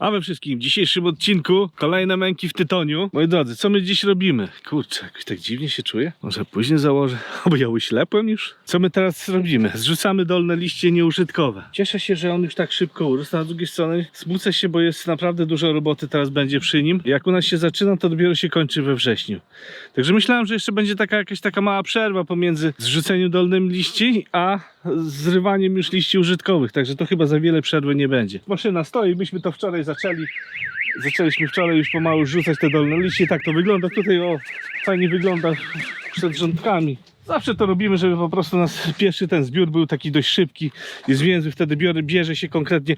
A we wszystkim w dzisiejszym odcinku kolejne męki w tytoniu. Moi drodzy, co my dziś robimy? Kurczę, jakoś tak dziwnie się czuję. Może później założę. Bo ja uślepłem już. Co my teraz robimy? Zrzucamy dolne liście nieużytkowe. Cieszę się, że on już tak szybko urósł. A drugiej strony smucę się, bo jest naprawdę dużo roboty teraz będzie przy nim. Jak u nas się zaczyna, to dopiero się kończy we wrześniu. Także myślałem, że jeszcze będzie taka jakaś taka mała przerwa pomiędzy zrzuceniem dolnym liści, a zrywaniem już liści użytkowych. Także to chyba za wiele przerwy nie będzie. Maszyna stoi, myśmy to wczoraj zaczęli. Zaczęliśmy wczoraj już pomału rzucać te dolne liście. Tak to wygląda. Tutaj o, fajnie wygląda przed rządkami. Zawsze to robimy, żeby po prostu nas pierwszy ten zbiór był taki dość szybki. Jest więcej, wtedy biorę, bierze się konkretnie.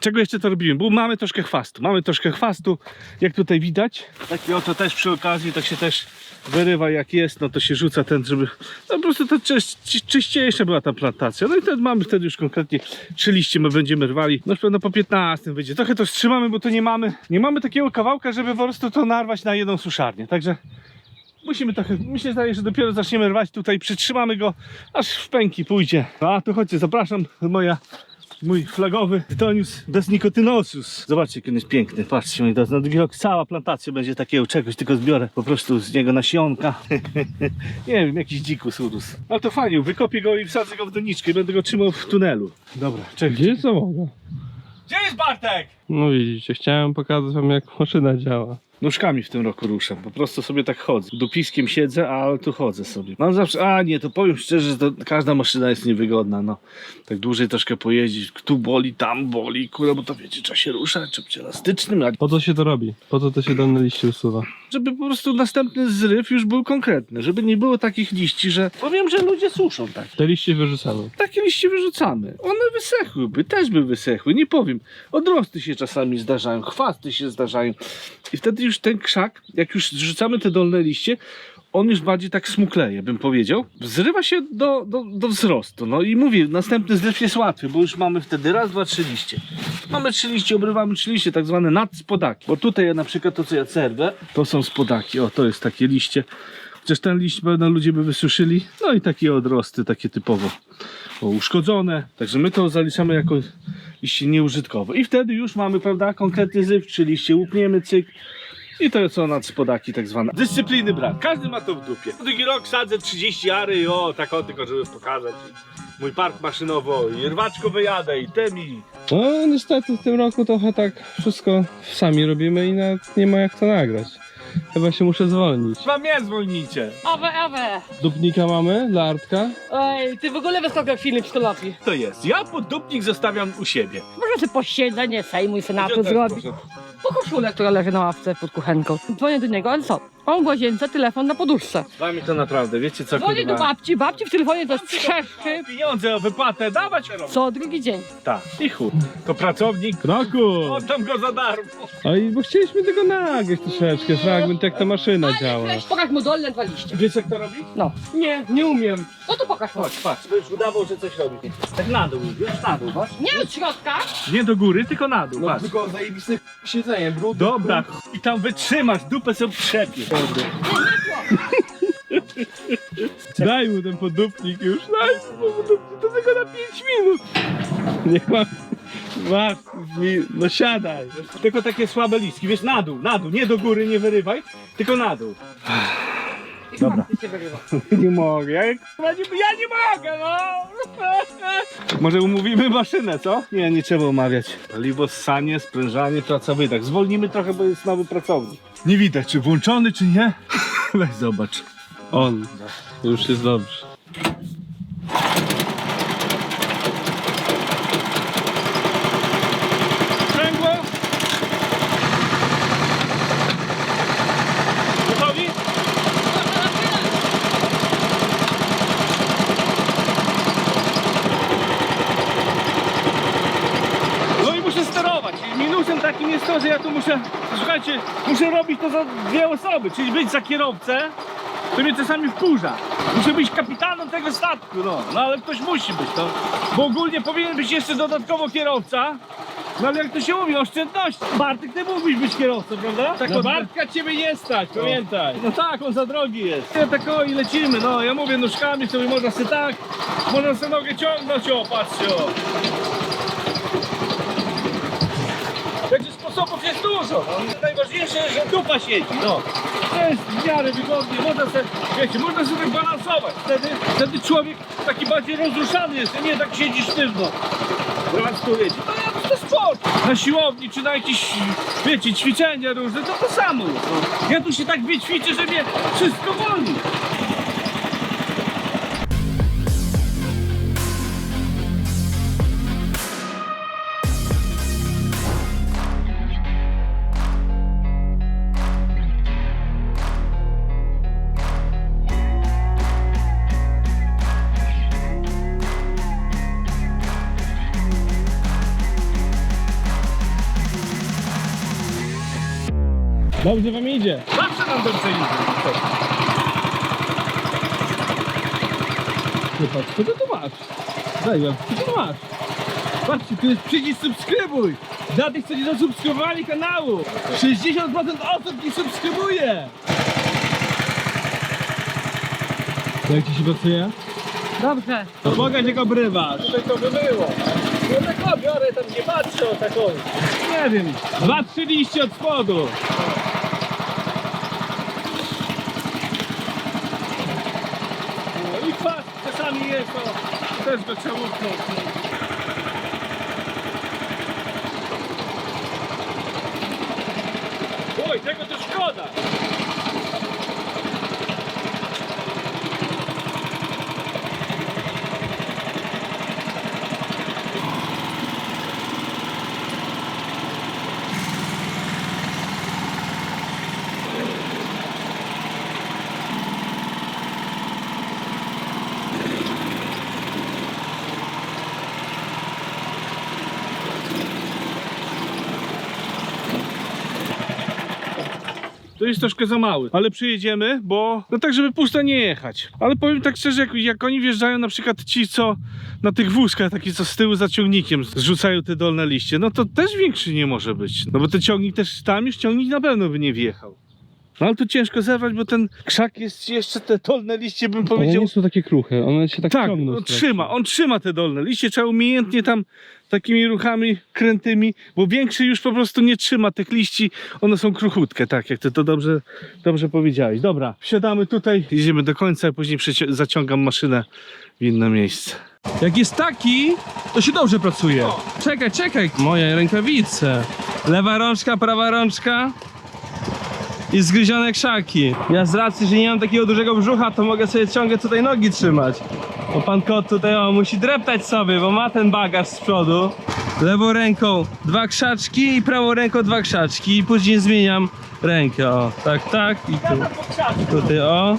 Czego jeszcze to robimy? Bo mamy troszkę chwastu. Mamy troszkę chwastu, jak tutaj widać. Taki oto też przy okazji, tak się też wyrywa jak jest, no to się rzuca ten, żeby no po prostu to czy- czyściejsza była ta plantacja. No i wtedy mamy wtedy już konkretnie trzy liście my będziemy rwali. No już pewno po 15 wyjdzie. Trochę to wstrzymamy, bo to nie mamy, nie mamy takiego kawałka, żeby po prostu to narwać na jedną suszarnię. Także Musimy trochę, mi się zdaje, że dopiero zaczniemy rwać tutaj, przytrzymamy go, aż w pęki pójdzie. A tu chodźcie, zapraszam, moja, mój flagowy Tytonius bez nikotynosus. Zobaczcie, jaki on jest piękny, patrzcie, moi drodzy, na drugi rok cała plantacja będzie takiego czegoś, tylko zbiorę po prostu z niego nasionka. Nie wiem, jakiś dzikus urósł. Ale to fajnie, wykopię go i wsadzę go w doniczkę i będę go trzymał w tunelu. Dobra, czekaj. Gdzie jest załoga? Gdzie jest Bartek? No widzicie, chciałem pokazać wam jak maszyna działa. Nóżkami w tym roku ruszam, po prostu sobie tak chodzę. Dupiskiem siedzę, ale tu chodzę sobie. Mam zawsze, a nie, to powiem szczerze, że to każda maszyna jest niewygodna, no. Tak dłużej troszkę pojeździć, tu boli, tam boli, kurde, bo to wiecie, trzeba się ruszać, trzeba być elastycznym, a Po co się to robi? Po co to się dolne liście usuwa? żeby po prostu następny zryw już był konkretny, żeby nie było takich liści, że powiem, że ludzie suszą tak. Te liście wyrzucamy. Takie liście wyrzucamy. One wysechłyby, też by wysechły, nie powiem. Odrosty się czasami zdarzają, chwasty się zdarzają. I wtedy już ten krzak, jak już zrzucamy te dolne liście, on już bardziej tak smukleje, bym powiedział. Zrywa się do, do, do wzrostu. No i mówię, następny zryw jest łatwy, bo już mamy wtedy raz, dwa, trzy liście. Mamy trzy liście, obrywamy trzy liście, tak zwane nadspodaki. Bo tutaj ja na przykład to, co ja cerwę, to są spodaki. O, to jest takie liście. Chociaż ten liść pewno ludzie by wysuszyli. No i takie odrosty, takie typowo o, uszkodzone. Także my to zaliczamy jako liście nieużytkowe. I wtedy już mamy, prawda, konkretny zyw, czy liście łupniemy, cyk. I to są nadspodaki tak zwane. Dyscypliny brak. Każdy ma to w dupie. Drugi rok sadzę 30 ary i o, tak o, tylko żeby pokazać. Mój park maszynowy, o, i rwaczko wyjadę i temi. No niestety w tym roku trochę tak wszystko sami robimy i nawet nie ma jak to nagrać. Chyba się muszę zwolnić. Chyba mnie zwolnijcie. Awe, awe! Dupnika mamy dla Artka. Ej, ty w ogóle wyskakał jak Filip Stolapi. To jest. Ja poddupnik zostawiam u siebie. Może sobie posiedzenie Sejmu i Senatu zrobić. Po koszulę, która leży na ławce pod kuchenką. Dzwonię do niego, ale co? On w łazience, telefon na poduszce. Dla mnie to naprawdę, wiecie co Dzwonię do babci, babci w telefonie to jest trzeszczy. Pieniądze o wypłatę dawać? Co drugi dzień. Tak. I chuj. To pracownik. Kraku! Oddam go za darmo. Oj, bo chcieliśmy tego nagrać troszeczkę, fragment jak ta maszyna działa. Weź, pokaż mu dolne dwa liście. Wiesz jak to robi? No. Nie, nie umiem. No to pokaż mu. Chodź, patrz. To już udawał, że coś robi. Tak na dół, wiesz, na dół, patrz. Nie od środka. Nie do góry, tylko na dół, patrz. tylko zajebiste brudne. Dobra, i tam wytrzymasz, dupę sobie trzepie. Daj mu ten podupnik już, daj mu ten podupnik, to tylko na 5 minut. Niech ma, ma, mi, no siadaj. Tylko takie słabe listki, wiesz, na dół, na dół, nie do góry, nie wyrywaj, tylko na dół. Dobra. Nie mogę, ja, nie, ja nie mogę, no! Może umówimy maszynę, co? Nie, nie trzeba umawiać. Paliwo, ssanie, sprężanie, praca, wydech. Zwolnimy trochę, bo jest nowy pracownik. Nie widać, czy włączony, czy nie. Weź zobacz. On, już jest dobrze. Sprzęgło. Gotowi? No i muszę sterować. I Minusem takim jest to, że ja tu muszę, słuchajcie, muszę robić to za dwie osoby, czyli być za kierowcę, to mnie czasami wkurza. Muszę być kapitanem tego statku, no. No ale ktoś musi być, no. Bo ogólnie powinien być jeszcze dodatkowo kierowca, no ale jak to się mówi, oszczędność. Bartek, ty mógłbyś być kierowcą, prawda? Tak No od- Bartka ciebie nie stać, pamiętaj. no tak, on za drogi jest. Ja tak o i lecimy, no ja mówię nóżkami sobie można sobie tak, można sobie nogę ciągnąć, o patrzcie o. Będzie sposobny Najważniejsze, że dupa siedzi, no. To jest w miarę wygodnie, można sobie, wiecie, można sobie tak balansować. Wtedy, wtedy człowiek taki bardziej rozruszany jest, a nie tak siedzi sztywno. Teraz tu wiecie, to to sport. Na siłowni czy na jakieś, wiecie, ćwiczenia różne, to to samo jest. No. Ja tu się tak wyćwiczę, że mnie wszystko boli. Dobrze wam idzie. Zawsze nam dobrze idzie. Patrz, co ty tu masz? Daj co ty tu masz? Patrzcie, tu jest przycisk subskrybuj. Dla tych, co nie zasubskrybowali kanału. 60% osób nie subskrybuje. Jak ci się pracuje? Dobrze. To pokaż jak obrywasz. Tutaj to by było. No tak o, biorę, tam nie patrzę o taką. Nie wiem, dwa, trzy liście od spodu. No i kwas jest, to też go trzeba utknąć. Oj, tego to szkoda. To jest troszkę za mały, ale przyjedziemy, bo no tak, żeby pusto nie jechać. Ale powiem tak szczerze, jak, jak oni wjeżdżają, na przykład ci, co na tych wózkach, taki co z tyłu za ciągnikiem zrzucają te dolne liście, no to też większy nie może być. No bo ten ciągnik też, tam już ciągnik na pewno by nie wjechał. No ale tu ciężko zerwać, bo ten krzak jest jeszcze, te dolne liście bym One powiedział... nie są takie kruche, one się tak, Tak, ciągną. on strasznie. trzyma, on trzyma te dolne liście, trzeba umiejętnie tam takimi ruchami krętymi, bo większy już po prostu nie trzyma tych liści, one są kruchutkie, tak, jak ty to dobrze, dobrze powiedziałeś. Dobra, wsiadamy tutaj, jedziemy do końca, a później zaciągam maszynę w inne miejsce. Jak jest taki, to się dobrze pracuje. Czekaj, czekaj. Moje rękawice. Lewa rączka, prawa rączka. I zgryzione krzaki. Ja z racji, że nie mam takiego dużego brzucha, to mogę sobie ciągle tutaj nogi trzymać. Bo pan kot tutaj o, musi dreptać sobie, bo ma ten bagaż z przodu. Lewą ręką dwa krzaczki i prawą ręką dwa krzaczki. I później zmieniam rękę. O, tak, tak. I tu. Tutaj o.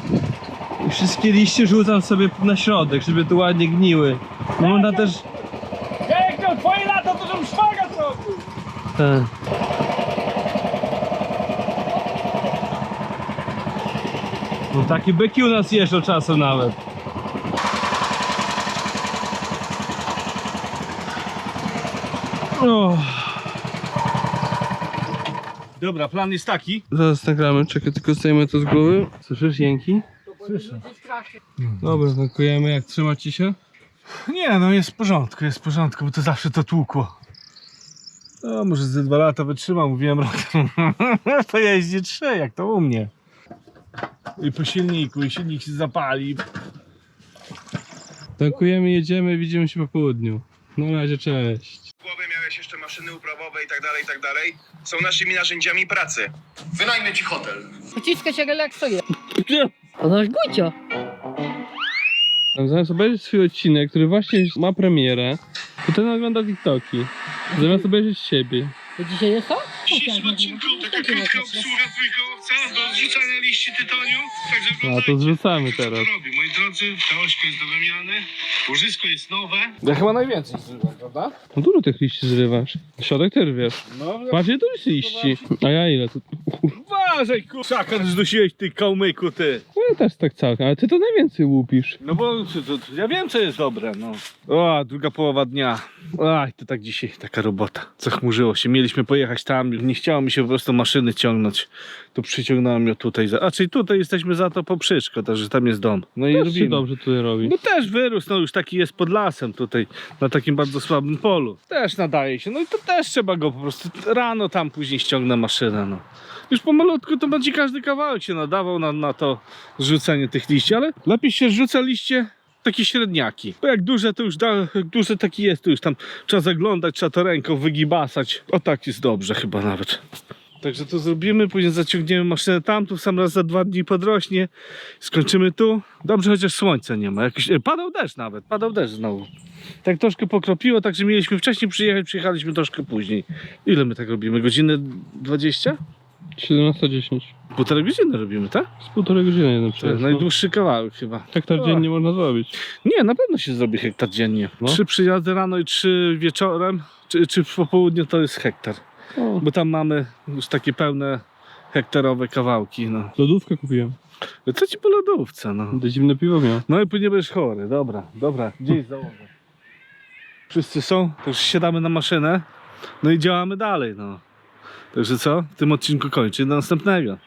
I wszystkie liście rzucam sobie na środek, żeby tu ładnie gniły. No Można też. Jak miał twoje lata, to żebym szwaga zrobił! Tak. No takie byki u nas jeżdżą czasem nawet. O, Dobra, plan jest taki. zaraz nagramy, czekaj, tylko zdejmę to z głowy. Słyszysz jęki? Słyszę. Dobra, tankujemy, jak trzyma ci się? Nie, no jest w porządku, jest w porządku, bo to zawsze to tłukło. No, może ze dwa lata wytrzyma, mówiłem rok. to jeździ trzy, jak to u mnie. I po silniku, i silnik się zapali. Tankujemy, jedziemy, widzimy się po południu. Na razie, cześć. głowy miałeś jeszcze maszyny uprawowe i tak dalej, i tak dalej, są naszymi narzędziami pracy. Wynajmę ci hotel. Pociska się relaksuje. Ono już Gucio. Zamiast obejrzeć swój odcinek, który właśnie ma premierę, to ten ogląda TikToki. Zamiast obejrzeć siebie. To dzisiaj jest to? W dzisiejszym odcinku taka krótka obsługa trójkołowca do zrzucania liści tytoniu. Także A to zrzucamy co to teraz. robi. Moi drodzy, ta ośka jest do wymiany, łożysko jest nowe. Ja chyba najwięcej zrywam, prawda? No dużo tych liści zrywasz. Środek ty rwiesz. No, Patrz, tu jest liści. A ja ile? Tu... uważaj, kurczaka, zdusiłeś ty kołmyku, ty. No ja też tak całkiem, ale ty to najwięcej łupisz. No bo to, to, ja wiem, co jest dobre, no. O, druga połowa dnia. Aj, to tak dzisiaj taka robota. Zachmurzyło się. Mieliśmy pojechać tam, nie chciało mi się po prostu maszyny ciągnąć. To przyciągnąłem ziemią tutaj. Za... A czyli tutaj jesteśmy za to poprzeczko, także tam jest dom. No i Też się dobrze tutaj robi. No też wyrósł, no już taki jest pod lasem tutaj, na takim bardzo słabym polu. Też nadaje się, no i to też trzeba go po prostu, rano tam później ściągnę maszynę, no. Już pomalutku to będzie każdy kawałek się nadawał na, na to zrzucenie tych liści, ale lepiej się rzuca liście takie średniaki. Bo jak duże to już da, duże taki jest, to już tam trzeba zaglądać, trzeba to ręką wygibasać. O tak jest dobrze chyba nawet. Także to zrobimy, później zaciągniemy maszynę tam, tu w sam raz za dwa dni podrośnie, skończymy tu. Dobrze, chociaż słońca nie ma. Jakiś, e, padał deszcz nawet, padał deszcz znowu. Tak troszkę pokropiło, także mieliśmy wcześniej przyjechać, przyjechaliśmy troszkę później. Ile my tak robimy? Godzinę 20? 17.10. Półtorej godziny robimy, tak? Z półtorej godziny jeden jest przejazd. No. najdłuższy kawałek chyba. Hektar O. dziennie można zrobić. Nie, na pewno się zrobi hektar dziennie. No. Trzy przyjazdy rano i trzy wieczorem, czy, czy w popołudniu to jest hektar. O, Bo tam mamy już takie pełne hektarowe kawałki, no. lodówkę kupiłem. Co ci po lodówce, no? Będę zimne piwo miał. No i później będziesz chory, dobra, dobra, gdzieś założę. Wszyscy są, to już siadamy na maszynę, no i działamy dalej, no. Także co? W tym odcinku kończy do następnego.